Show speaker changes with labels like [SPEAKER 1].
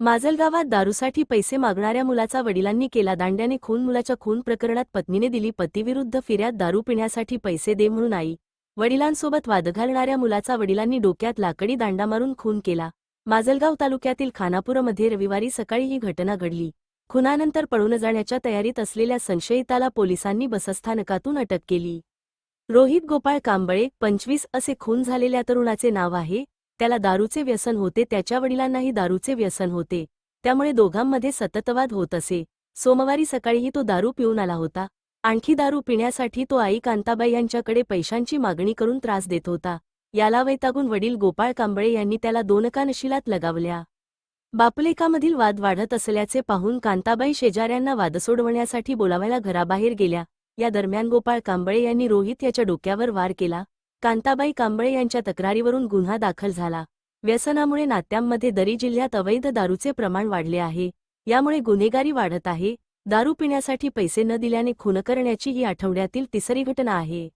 [SPEAKER 1] माजलगावात दारूसाठी पैसे मागणाऱ्या मुलाचा वडिलांनी केला दांड्याने खून. मुलाच्या खून प्रकरणात पत्नीने दिली पतीविरुद्ध फिर्याद. दारू पिण्यासाठी पैसे दे म्हणून आई. वडिलांसोबत वाद घालणाऱ्या मुलाचा वडिलांनी डोक्यात लाकडी दांडा मारून खून केला. माजलगाव तालुक्यातील खानापूरमध्ये रविवारी सकाळी ही घटना घडली. खुनानंतर पळून जाण्याच्या तयारीत असलेल्या संशयिताला पोलिसांनी बसस्थानकातून अटक केली. रोहित गोपाळ कांबळे पंचवीस असे खून झालेल्या तरुणाचे नाव आहे. त्याला दारूचे व्यसन होते त्याच्या वडिलांनाही दारूचे व्यसन होते. त्यामुळे दोघांमध्ये सततवाद होत असे. सोमवारी सकाळीही तो दारू पिऊन आला होता. आणखी दारू पिण्यासाठी तो आई कांताबाई यांच्याकडे पैशांची मागणी करून त्रास देत होता. याला वैतागून वडील गोपाळ कांबळे यांनी त्याला दोनकानशिलात लगावल्या. बापलेकामधील वाद वाढत असल्याचे पाहून कांताबाई शेजाऱ्यांना वाद सोडवण्यासाठी बोलावायला घराबाहेर गेल्या. या दरम्यान गोपाळ कांबळे यांनी रोहित याच्या डोक्यावर वार केला. कांताबाई कांबळे यांच्या तक्रारीवरून गुन्हा दाखल झाला. व्यसनामुळे नात्यांमध्ये दरी जिल्ह्यात अवैध दारूचे प्रमाण वाढले आहे. यामुळे गुन्हेगारी वाढत आहे. दारू पिण्यासाठी पैसे न दिल्याने खून करण्याची ही आठवड्यातील तिसरी घटना आहे.